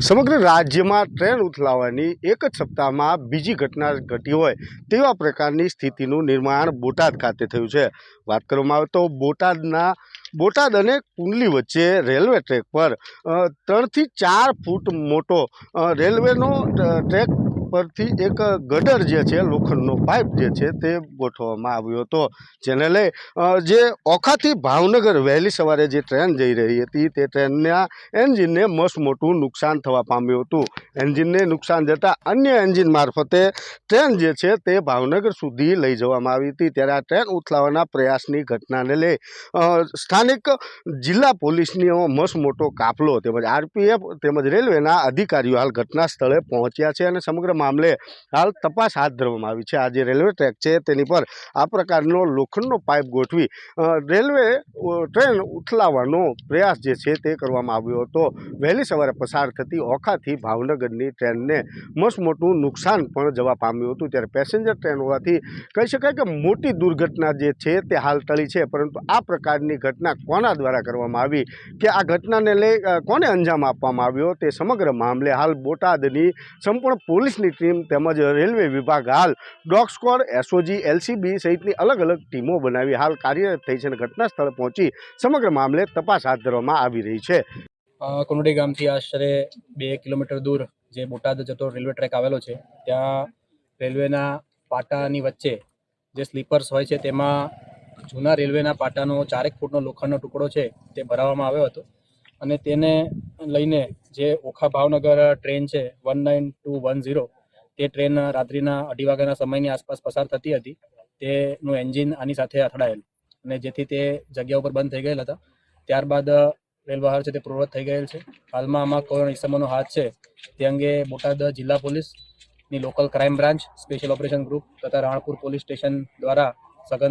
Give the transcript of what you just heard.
સમગ્ર રાજ્યમાં ટ્રેન ઉથલાવવાની એક જ સપ્તાહમાં બીજી ઘટના ઘટી હોય તેવા પ્રકારની સ્થિતિનું નિર્માણ બોટાદ ખાતે થયું છે. વાત કરવામાં આવે તો બોટાદના, બોટાદ અને કુંડલી વચ્ચે રેલવે ટ્રેક પર ત્રણથી ચાર ફૂટ મોટો રેલવેનો ટ્રેક પરથી એક ગટર જે છે, લોખંડનો પાઇપ જે છે, તે ગોઠવવામાં આવ્યો હતો. જેને લઈ જે ઓખાથી ભાવનગર વહેલી સવારે જે ટ્રેન જઈ રહી હતી, તે ટ્રેનના એન્જિનને મસ્ત મોટું નુકસાન થવા પામ્યું હતું. એન્જિનને નુકસાન જતાં અન્ય એન્જિન મારફતે ટ્રેન જે છે, તે ભાવનગર સુધી લઈ જવામાં આવી હતી. ત્યારે આ ટ્રેન ઉથલાવવાના પ્રયાસની ઘટનાને લઈ સ્થાનિક જિલ્લા પોલીસનો મસ્ત મોટો કાફલો તેમજ આરપીએફ તેમજ રેલવેના અધિકારીઓ હાલ ઘટના સ્થળે પહોંચ્યા છે અને સમગ્ર મામલે હાલ તપાસ હાથ ધરવામાં આવી છે. આ જે રેલવે ટ્રેક છે તેની પર આ પ્રકારનો લોખંડનો પાઇપ ગોઠવી રેલવે ટ્રેન ઉથલાવવાનો પ્રયાસ જે છે તે કરવામાં આવ્યો હતો. વહેલી સવારે પસાર થતી ઓખાથી ભાવનગરની ટ્રેનને મસ્ત નુકસાન પણ જવા પામ્યું હતું. ત્યારે પેસેન્જર ટ્રેન હોવાથી કહી શકાય કે મોટી દુર્ઘટના જે છે તે હાલ ટળી છે. પરંતુ આ પ્રકારની ઘટના કોના દ્વારા કરવામાં આવી કે આ ઘટનાને લઈ કોને અંજામ આપવામાં આવ્યો તે સમગ્ર મામલે હાલ બોટાદની સંપૂર્ણ પોલીસની ટીમ તેમજ રેલવે વિભાગ હાલ ડોગ સ્કોર, એસઓજી, એલસીબી સહિતની અલગ અલગ ટીમો બનાવી હાલ કાર્યરત થઈ છે અને ઘટના સ્થળે પહોંચી સમગ્ર મામલે તપાસ હાથ ધરવામાં આવી રહી છે. કોનોડી ગામથી આશરે બે કિલોમીટર દૂર જે બોટાદ જતો રેલવે ટ્રેક આવેલો છે, ત્યાં રેલવેના પાટાની વચ્ચે જે સ્લીપર્સ હોય છે, તેમાં જૂના રેલવેના પાટાનો ચારેક ફૂટનો લોખંડનો ટુકડો છે, તે ભરાવવામાં આવ્યો હતો. અને તેને લઈને જે ઓખા ભાવનગર ટ્રેન છે, one nine two one zero તે ટ્રેન રાત્રિના અઢી વાગ્યાના સમયની આસપાસ પસાર થતી હતી. તેનું એન્જિન આની સાથે અથડાયેલ અને જેથી તે જગ્યા ઉપર બંધ થઈ ગયેલ હતા. ત્યારબાદ રેલ બહાર છે તે પૂર્વવત થઈ ગયેલ છે. હાલમાં આમાં કોઈ ઇસમોનો હાથ છે. તે અંગે બોટાદ જિલ્લા પોલીસની local crime branch special operation group તથા રાણપુર પોલીસ સ્ટેશન દ્વારા સઘન